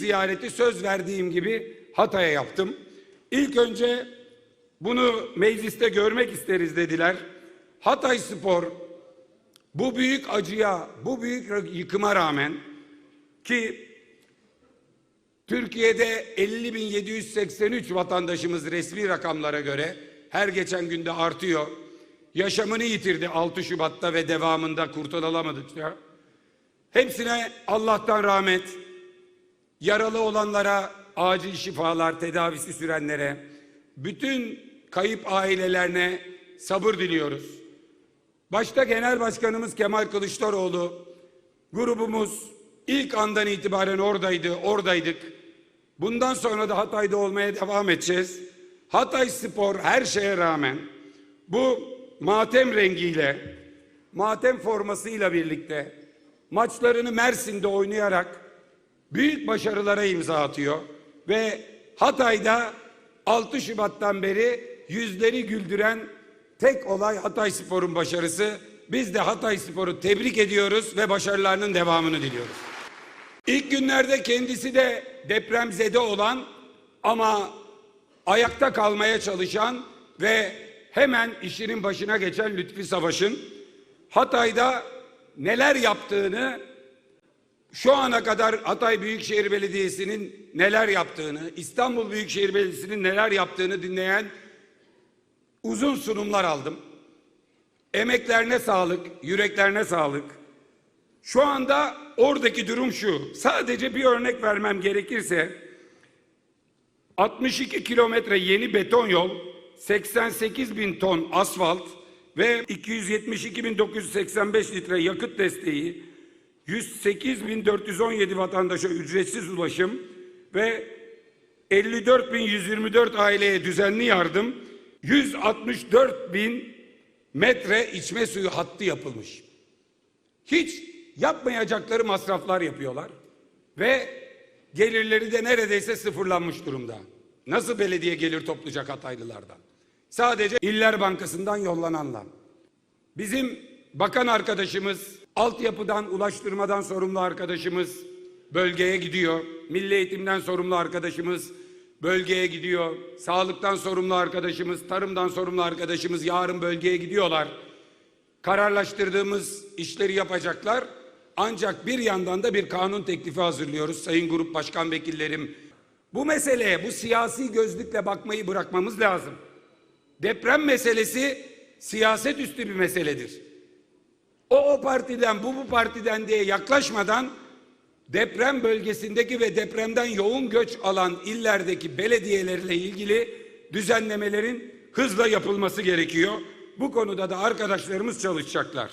ziyareti söz verdiğim gibi Hatay'a yaptım. İlk önce bunu mecliste görmek isteriz dediler. Hatay Spor bu büyük acıya, bu büyük yıkıma rağmen ki Türkiye'de 50.783 vatandaşımız resmi rakamlara göre her geçen günde artıyor. Yaşamını yitirdi 6 Şubat'ta ve devamında kurtulamadıkça. Hepsine Allah'tan rahmet, yaralı olanlara acil şifalar, tedavisi sürenlere, bütün kayıp ailelerine sabır diliyoruz. Başta Genel Başkanımız Kemal Kılıçdaroğlu, grubumuz ilk andan itibaren oradaydı, oradaydık. Bundan sonra da Hatay'da olmaya devam edeceğiz. Hatay Spor her şeye rağmen bu matem rengiyle, matem formasıyla birlikte maçlarını Mersin'de oynayarak büyük başarılara imza atıyor ve Hatay'da 6 Şubat'tan beri yüzleri güldüren tek olay Hatay Spor'un başarısı. Biz de Hatay Spor'u tebrik ediyoruz ve başarılarının devamını diliyoruz. İlk günlerde kendisi de depremzede olan ama ayakta kalmaya çalışan ve hemen işinin başına geçen Lütfi Savaş'ın Hatay'da neler yaptığını şu ana kadar Hatay Büyükşehir Belediyesi'nin neler yaptığını, İstanbul Büyükşehir Belediyesi'nin neler yaptığını dinleyen uzun sunumlar aldım. Emeklerine sağlık, yüreklerine sağlık. Şu anda oradaki durum şu. Sadece bir örnek vermem gerekirse 62 kilometre yeni beton yol, 88 bin ton asfalt ve 272.985 litre yakıt desteği, 108.417 vatandaşa ücretsiz ulaşım ve 54.124 aileye düzenli yardım, 164.000 metre içme suyu hattı yapılmış. Hiç yapmayacakları masraflar yapıyorlar ve gelirleri de neredeyse sıfırlanmış durumda. Nasıl belediye gelir toplayacak Hataylılardan? Sadece İller Bankası'ndan yollananla. Bizim bakan arkadaşımız, altyapıdan, ulaştırmadan sorumlu arkadaşımız bölgeye gidiyor. Milli eğitimden sorumlu arkadaşımız bölgeye gidiyor. Sağlıktan sorumlu arkadaşımız, tarımdan sorumlu arkadaşımız yarın bölgeye gidiyorlar. Kararlaştırdığımız işleri yapacaklar. Ancak bir yandan da bir kanun teklifi hazırlıyoruz sayın grup başkan vekillerim. Bu meseleye bu siyasi gözlükle bakmayı bırakmamız lazım. Deprem meselesi siyaset üstü bir meseledir. O o partiden bu bu partiden diye yaklaşmadan deprem bölgesindeki ve depremden yoğun göç alan illerdeki belediyelerle ilgili düzenlemelerin hızla yapılması gerekiyor. Bu konuda da arkadaşlarımız çalışacaklar.